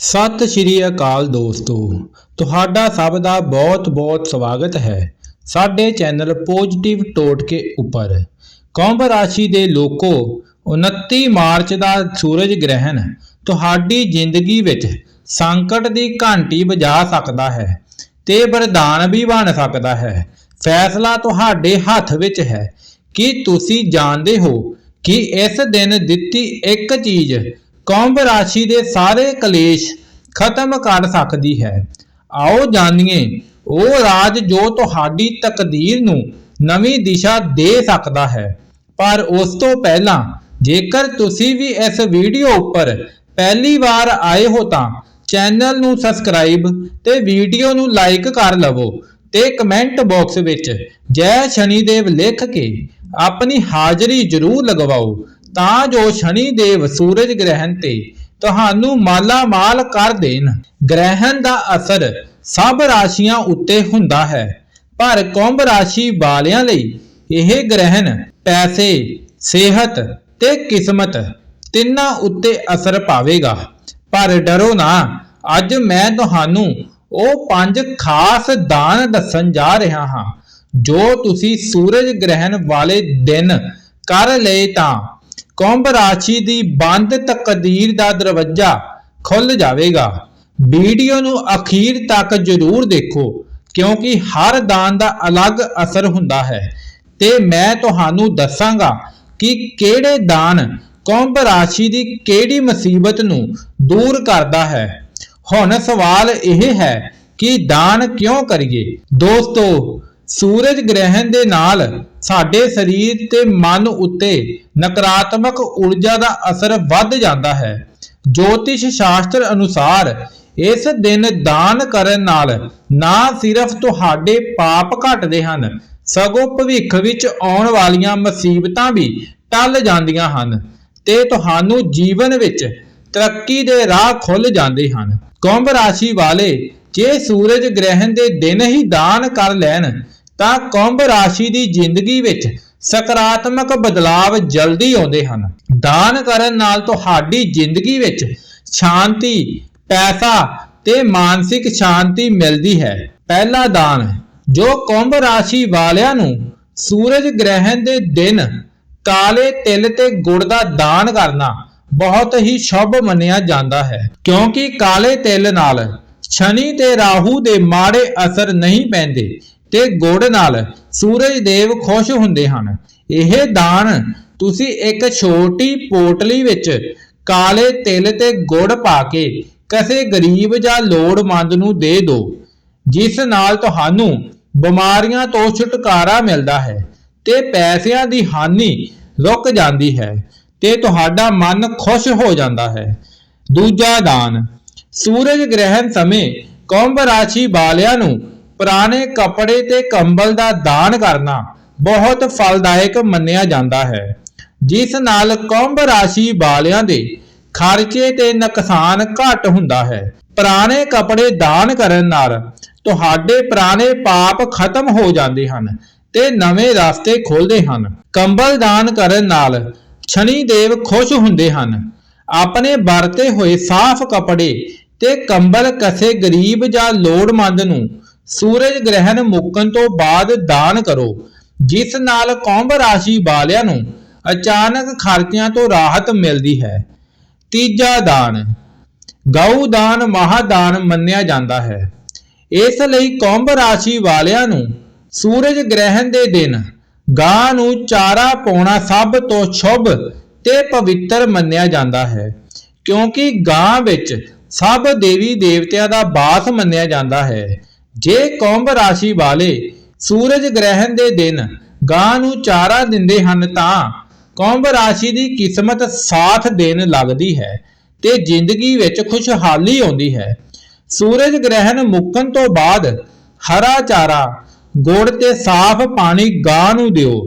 ਸਤਿ ਸ਼੍ਰੀ ਅਕਾਲ ਦੋਸਤੋ। ਤੁਹਾਡਾ ਸਭ ਦਾ ਬਹੁਤ-ਬਹੁਤ ਸਵਾਗਤ ਹੈ ਸਾਡੇ ਚੈਨਲ ਪੋਜ਼ਿਟਿਵ ਟੋਟਕੇ ਉੱਪਰ। ਕੁੰਭ ਰਾਸ਼ੀ ਦੇ ਲੋਕੋ 29 ਮਾਰਚ ਦਾ ਸੂਰਜ ਗ੍ਰਹਿਣ ਤੁਹਾਡੀ ਜ਼ਿੰਦਗੀ ਵਿੱਚ ਸੰਕਟ ਦੀ ਘੰਟੀ ਵਜਾ ਸਕਦਾ ਹੈ ਤੇ ਵਰਦਾਨ ਵੀ ਬਣ ਸਕਦਾ ਹੈ। ਫੈਸਲਾ ਤੁਹਾਡੇ ਹੱਥ ਵਿੱਚ ਹੈ। ਕਿ ਤੁਸੀਂ ਜਾਣਦੇ ਹੋ ਕਿ ਇਸ ਦਿਨ ਦਿੱਤੀ ਇੱਕ ਚੀਜ਼ ਕੁੰਭ ਰਾਸ਼ੀ ਦੇ ਸਾਰੇ ਕਲੇਸ਼ ਖਤਮ ਕਰ ਸਕਦੀ ਹੈ। ਆਓ ਜਾਣੀਏ, ਉਹ ਰਾਜ ਜੋ ਤੁਹਾਡੀ ਤਕਦੀਰ ਨੂੰ ਨਵੀਂ ਦਿਸ਼ਾ ਦੇ ਸਕਦਾ ਹੈ। ਪਰ ਉਸ ਤੋਂ ਪਹਿਲਾਂ, ਜੇਕਰ ਤੁਸੀਂ ਵੀ ਇਸ ਵੀਡੀਓ ਉੱਪਰ ਪਹਿਲੀ ਵਾਰ ਆਏ ਹੋ ਤਾਂ ਚੈਨਲ ਨੂੰ ਸਬਸਕ੍ਰਾਈਬ ਤੇ ਵੀਡੀਓ ਨੂੰ ਲਾਈਕ ਕਰ ਲਵੋ ਤੇ ਕਮੈਂਟ ਬਾਕਸ ਵਿੱਚ ਜੈ ਸ਼ਨੀ ਦੇਵ ਲਿਖ ਕੇ ਆਪਣੀ ਹਾਜ਼ਰੀ ਜ਼ਰੂਰ ਲਗਵਾਓ। ਤਾਂ ਜੋ ਸ਼ਨੀ ਦੇਵ ਸੂਰਜ ਗ੍ਰਹਿਣ ਤੇ ਤੁਹਾਨੂੰ ਮਾਲਾ ਮਾਲ ਕਰ ਦੇਣ। ਗ੍ਰਹਿਣ ਦਾ ਅਸਰ ਸਭ ਰਾਸ਼ੀਆਂ ਉੱਤੇ ਹੁੰਦਾ ਹੈ, ਪਰ ਕੁੰਭ ਰਾਸ਼ੀ ਵਾਲਿਆਂ ਲਈ ਇਹ ਗ੍ਰਹਿਣ ਪੈਸੇ, ਸਿਹਤ ਤੇ ਕਿਸਮਤ ਤਿੰਨਾਂ ਉੱਤੇ ਅਸਰ ਪਾਵੇਗਾ। ਪਰ ਡਰੋ ਨਾ, ਅੱਜ ਮੈਂ ਤੁਹਾਨੂੰ ਉਹ ਪੰਜ ਖਾਸ ਦਾਨ ਦੱਸਣ ਜਾ ਰਿਹਾ ਹਾਂ, ਜੋ ਤੁਸੀਂ ਸੂਰਜ ਗ੍ਰਹਿਣ ਵਾਲੇ ਦਿਨ ਕਰ ਲਏ ਤਾਂ। ਕੁੰਭ ਰਾਸ਼ੀ ਦੀ ਬੰਦ ਤਕਦੀਰ ਦਾ ਦਰਵਾਜ਼ਾ ਖੁੱਲ ਜਾਵੇਗਾ। ਵੀਡੀਓ ਨੂੰ ਅਖੀਰ ਤੱਕ ਜ਼ਰੂਰ ਦੇਖੋ, ਕਿਉਂਕਿ ਹਰ ਦਾਨ ਦਾ ਅਲੱਗ ਅਸਰ ਹੁੰਦਾ ਹੈ। ਤੇ ਮੈਂ ਤੁਹਾਨੂੰ ਦੱਸਾਂਗਾ ਕਿ ਕਿਹੜੇ ਦਾਨ ਕੁੰਭ ਰਾਸ਼ੀ ਦੀ ਕਿਹੜੀ ਮੁਸੀਬਤ ਨੂੰ ਦੂਰ ਕਰਦਾ ਹੈ। ਹੁਣ ਸਵਾਲ ਇਹ ਹੈ ਕਿ ਦਾਨ ਕਿਉਂ ਕਰੀਏ? ਦੋਸਤੋ ਸੂਰਜ ਗ੍ਰਹਿਣ ਦੇ ਨਾਲ ਸਾਡੇ ਸਰੀਰ ਤੇ ਮਨ ਉੱਤੇ ਨਕਾਰਾਤਮਕ ਊਰਜਾ ਦਾ ਅਸਰ ਵੱਧ ਜਾਂਦਾ ਹੈ। ਜੋਤਿਸ਼ ਸ਼ਾਸਤਰ ਅਨੁਸਾਰ ਇਸ ਦਿਨ ਦਾਨ ਕਰਨ ਨਾਲ ਨਾ ਸਿਰਫ ਤੁਹਾਡੇ ਪਾਪ ਘਟਦੇ ਹਨ, ਸਗੋਂ ਭਵਿੱਖ ਵਿੱਚ ਆਉਣ ਵਾਲੀਆਂ ਮੁਸੀਬਤਾਂ ਵੀ ਟਲ ਜਾਂਦੀਆਂ ਹਨ ਤੇ ਤੁਹਾਨੂੰ ਜੀਵਨ ਵਿੱਚ ਤਰੱਕੀ ਦੇ ਰਾਹ ਖੁੱਲ ਜਾਂਦੇ ਹਨ। ਕੁੰਭ ਰਾਸ਼ੀ ਵਾਲੇ ਜੇ ਸੂਰਜ ਗ੍ਰਹਿਣ ਦੇ ਦਿਨ ਹੀ ਦਾਨ ਕਰ ਲੈਣ ਤਾਂ ਕੁੰਭ ਰਾਸ਼ੀ ਦੀ ਜ਼ਿੰਦਗੀ ਵਿੱਚ ਸਕਾਰਾਤਮਕ ਬਦਲਾਵ ਜਲਦੀ ਆਉਂਦੇ ਹਨ। ਦਾਨ ਕਰਨ ਨਾਲ ਤੁਹਾਡੀ ਜ਼ਿੰਦਗੀ ਵਿੱਚ ਸ਼ਾਂਤੀ, ਪੈਸਾ ਤੇ ਮਾਨਸਿਕ ਸ਼ਾਂਤੀ ਮਿਲਦੀ ਹੈ। ਪਹਿਲਾ ਦਾਨ, ਜੋ ਕੁੰਭ ਰਾਸ਼ੀ ਵਾਲਿਆਂ ਨੂੰ ਸੂਰਜ ਗ੍ਰਹਿਣ ਦੇ ਦਿਨ ਕਾਲੇ ਤਿਲ ਤੇ ਗੁੜ ਦਾ ਦਾਨ ਕਰਨਾ ਬਹੁਤ ਹੀ ਸ਼ੁਭ ਮੰਨਿਆ ਜਾਂਦਾ ਹੈ। ਕਿਉਂਕਿ ਕਾਲੇ ਤਿਲ ਨਾਲ ਸ਼ਨੀ ਤੇ ਰਾਹੂ ਦੇ ਮਾੜੇ ਅਸਰ ਨਹੀਂ ਪੈਂਦੇ। ਤੇ ਗੁੜ ਨਾਲ ਸੂਰਜ ਦੇਵ ਖੁਸ਼ ਹੁੰਦੇ ਹਨ। ਇਹ ਦਾਨ ਤੁਸੀਂ ਇੱਕ ਛੋਟੀ ਪੋਟਲੀ ਵਿੱਚ ਕਾਲੇ ਤਿਲ ਤੇ ਗੁੜ ਪਾ ਕੇ ਕਿਸੇ ਗਰੀਬ ਜਾਂ ਲੋੜਵੰਦ ਨੂੰ ਦੇ ਦਿਓ ਜਿਸ ਨਾਲ ਤੁਹਾਨੂੰ ਬਿਮਾਰੀਆਂ ਤੋਂ ਛੁਟਕਾਰਾ ਮਿਲਦਾ ਹੈ ਤੇ ਪੈਸਿਆਂ ਦੀ ਹਾਨੀ ਰੁਕ ਜਾਂਦੀ ਹੈ ਤੇ ਤੁਹਾਡਾ ਮਨ ਖੁਸ਼ ਹੋ ਜਾਂਦਾ ਹੈ। ਦੂਜਾ ਦਾਨ, ਸੂਰਜ ਗ੍ਰਹਿਣ ਸਮੇਂ ਕੁੰਭ ਰਾਸ਼ੀ ਵਾਲਿਆਂ ਨੂੰ ਪੁਰਾਣੇ ਕੱਪੜੇ ਤੇ ਕੰਬਲ ਦਾ ਦਾਨ ਕਰਨਾ ਬਹੁਤ ਫਲਦਾਇਕ ਮੰਨਿਆ ਜਾਂਦਾ ਹੈ। ਜਿਸ ਨਾਲ ਕੁੰਭ ਰਾਸ਼ੀ ਵਾਲਿਆਂ ਦੇ ਖਰਚੇ ਤੇ ਨੁਕਸਾਨ ਘੱਟ ਹੁੰਦਾ ਹੈ। ਪੁਰਾਣੇ ਕੱਪੜੇ ਦਾਨ ਕਰਨ ਨਾਲ ਤੁਹਾਡੇ ਪੁਰਾਣੇ ਪਾਪ ਖਤਮ ਹੋ ਜਾਂਦੇ ਹਨ ਤੇ ਨਵੇਂ ਰਸਤੇ ਖੋਲਦੇ ਹਨ। ਕੰਬਲ ਦਾਨ ਕਰਨ ਨਾਲ ਸ਼ਨੀ ਦੇਵ ਖੁਸ਼ ਹੁੰਦੇ ਹਨ। ਆਪਣੇ ਵਰਤੇ ਹੋਏ ਸਾਫ਼ ਕੱਪੜੇ ਤੇ ਕੰਬਲ ਕਿਸੇ ਗਰੀਬ ਜਾਂ ਲੋੜਵੰਦ ਨੂੰ ਸੂਰਜ ਗ੍ਰਹਿਣ ਮੁੱਕਣ ਤੋਂ ਬਾਅਦ ਦਾਨ ਕਰੋ। ਜਿਸ ਨਾਲ ਕੁੰਭ ਰਾਸ਼ੀ ਵਾਲਿਆਂ ਨੂੰ ਅਚਾਨਕ ਖਰਚਿਆਂ ਤੋਂ ਰਾਹਤ ਮਿਲਦੀ ਹੈ। ਤੀਜਾ ਦਾਨ, ਗਊ ਦਾਨ ਮਹਾਦਾਨ ਮੰਨਿਆ ਜਾਂਦਾ ਹੈ। ਇਸ ਲਈ ਕੁੰਭ ਰਾਸ਼ੀ ਵਾਲਿਆਂ ਨੂੰ ਸੂਰਜ ਗ੍ਰਹਿਣ ਦੇ ਦਿਨ ਗਾਂ ਨੂੰ ਚਾਰਾ ਪਾਉਣਾ ਸਭ ਤੋਂ ਸ਼ੁਭ ਤੇ ਪਵਿੱਤਰ ਮੰਨਿਆ ਜਾਂਦਾ ਹੈ। ਕਿਉਂਕਿ ਗਾਂ ਵਿੱਚ ਸਭ ਦੇਵੀ ਦੇਵਤਿਆਂ ਦਾ ਬਾਸ ਮੰਨਿਆ ਜਾਂਦਾ ਹੈ। ਜੇ ਕੁੰਭ ਰਾਸ਼ੀ ਵਾਲੇ ਸੂਰਜ ਗ੍ਰਹਿਣ ਦੇ ਦਿਨ ਗਾਂ ਨੂੰ ਚਾਰਾ ਦਿੰਦੇ ਹਨ ਤਾਂ ਕੁੰਭ ਰਾਸ਼ੀ ਦੀ ਕਿਸਮਤ ਸਾਥ ਦੇਣ ਲੱਗਦੀ ਹੈ ਤੇ ਜ਼ਿੰਦਗੀ ਵਿੱਚ ਖੁਸ਼ਹਾਲੀ ਆਉਂਦੀ ਹੈ। ਸੂਰਜ ਗ੍ਰਹਿਣ ਮੁੱਕਣ ਤੋਂ ਬਾਅਦ ਹਰਾ ਚਾਰਾ, ਗੁੜ ਤੇ ਸਾਫ਼ ਪਾਣੀ ਗਾਂ ਨੂੰ ਦਿਓ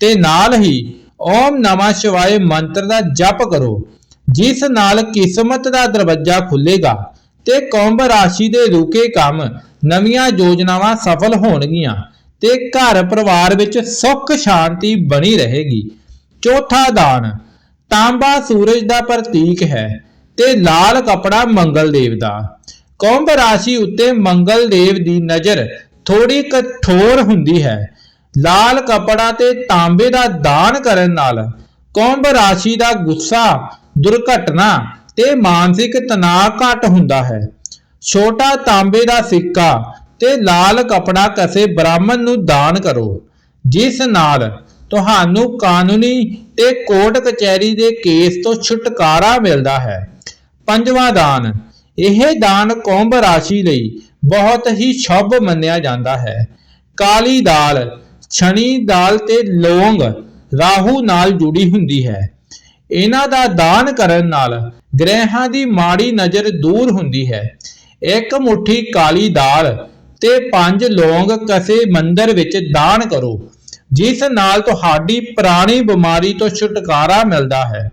ਤੇ ਨਾਲ ਹੀ ਓਮ ਨਮः ਸ਼ਿਵਾਏ ਮੰਤਰ ਦਾ ਜਪ ਕਰੋ, ਜਿਸ ਨਾਲ ਕਿਸਮਤ ਦਾ ਦਰਵਾਜ਼ਾ ਖੁੱਲੇਗਾ। ਤੇ ਕੁੰਭ ਰਾਸ਼ੀ ਦੇ ਰੁਕੇ ਕੰਮ ਨਵੀਆਂ ਯੋਜਨਾਵਾਂ ਸਫਲ ਹੋਣਗੀਆਂ ਤੇ ਘਰ ਪਰਿਵਾਰ ਵਿੱਚ ਸੁੱਖ ਸ਼ਾਂਤੀ ਬਣੀ ਰਹੇਗੀ। ਚੌਥਾ ਦਾਨ, ਤਾਂਬਾ ਸੂਰਜ ਦਾ ਪ੍ਰਤੀਕ ਹੈ ਤੇ ਲਾਲ ਕਪੜਾ ਮੰਗਲ ਦੇਵ ਦਾ। ਕੁੰਭ ਰਾਸ਼ੀ ਉੱਤੇ ਮੰਗਲ ਦੇਵ ਦੀ ਨਜ਼ਰ ਥੋੜੀ ਕਠੋਰ ਹੁੰਦੀ ਹੈ। ਲਾਲ ਕਪੜਾ ਤੇ ਤਾਂਬੇ ਦਾ ਦਾਨ ਕਰਨ ਨਾਲ ਕੁੰਭ ਰਾਸ਼ੀ ਦਾ ਗੁੱਸਾ, ਦੁਰਘਟਨਾ ਤੇ ਮਾਨਸਿਕ ਤਣਾਅ ਘਟ ਹੁੰਦਾ ਹੈ। ਛੋਟਾ ਤਾਂਬੇ ਦਾ ਸਿੱਕਾ ਤੇ ਲਾਲ ਕਪੜਾ ਕਸੇ ਬ੍ਰਾਹਮਣ ਨੂੰ ਦਾਨ ਕਰੋ, ਜਿਸ ਨਾਲ ਤੁਹਾਨੂੰ ਕਾਨੂੰਨੀ ਤੇ ਕੋਰਟ ਕਚਹਿਰੀ ਦੇ ਕੇਸ ਤੋਂ ਛੁਟਕਾਰਾ ਮਿਲਦਾ ਹੈ। ਪੰਜਵਾਂ ਦਾਨ, ਇਹ ਦਾਨ ਕੁੰਭ ਰਾਸ਼ੀ ਲਈ ਬਹੁਤ ਹੀ ਸ਼ੁਭ ਮੰਨਿਆ ਜਾਂਦਾ ਹੈ। ਕਾਲੀ ਦਾਲ, ਛਣੀ ਦਾਲ ਤੇ ਲੌਂਗ ਰਾਹੂ ਨਾਲ ਜੁੜੀ ਹੁੰਦੀ ਹੈ। ਇਹਨਾਂ ਦਾ ਦਾਨ ਕਰਨ ਨਾਲ ਗ੍ਰਹਿਾਂ ਦੀ ਮਾੜੀ ਨਜ਼ਰ ਦੂਰ ਹੁੰਦੀ ਹੈ। ਇੱਕ ਮੁਠੀ ਕਾਲੀ ਦਾਲ ਤੇ ਪੰਜ ਲੌਂਗ ਕਸੇ ਮੰਦਰ ਵਿੱਚ ਦਾਨ ਕਰੋ, ਜਿਸ ਨਾਲ ਤੁਹਾਡੀ ਪੁਰਾਣੀ ਬਿਮਾਰੀ ਤੋਂ ਛੁਟਕਾਰਾ ਮਿਲਦਾ ਹੈ।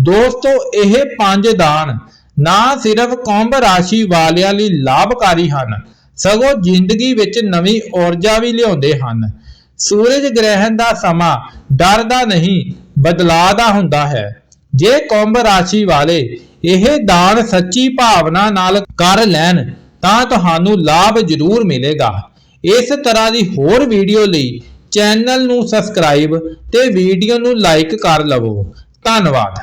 ਦੋਸਤੋ, ਇਹ ਪੰਜ ਦਾਨ ਨਾ ਸਿਰਫ ਕੁੰਭ ਰਾਸ਼ੀ ਵਾਲਿਆਂ ਲਈ ਲਾਭਕਾਰੀ ਹਨ, ਸਗੋਂ ਜ਼ਿੰਦਗੀ ਵਿੱਚ ਨਵੀਂ ਊਰਜਾ ਵੀ ਲਿਆਉਂਦੇ ਹਨ। ਸੂਰਜ ਗ੍ਰਹਿਣ ਦਾ ਸਮਾਂ ਡਰ ਦਾ ਨਹੀਂ, ਬਦਲਾਅ ਦਾ ਹੁੰਦਾ ਹੈ। ਜੇ ਕੁੰਭ ਰਾਸ਼ੀ ਵਾਲੇ ਇਹ ਦਾਨ ਸੱਚੀ ਭਾਵਨਾ ਨਾਲ ਕਰ ਲੈਣ, ਤਾਂ ਤੁਹਾਨੂੰ ਲਾਭ ਜ਼ਰੂਰ ਮਿਲੇਗਾ। ਇਸ ਤਰ੍ਹਾਂ ਦੀ ਹੋਰ ਵੀਡੀਓ ਲਈ ਚੈਨਲ ਨੂੰ ਸਬਸਕ੍ਰਾਈਬ ਤੇ ਵੀਡੀਓ ਨੂੰ ਲਾਈਕ ਕਰ ਲਵੋ। ਧੰਨਵਾਦ।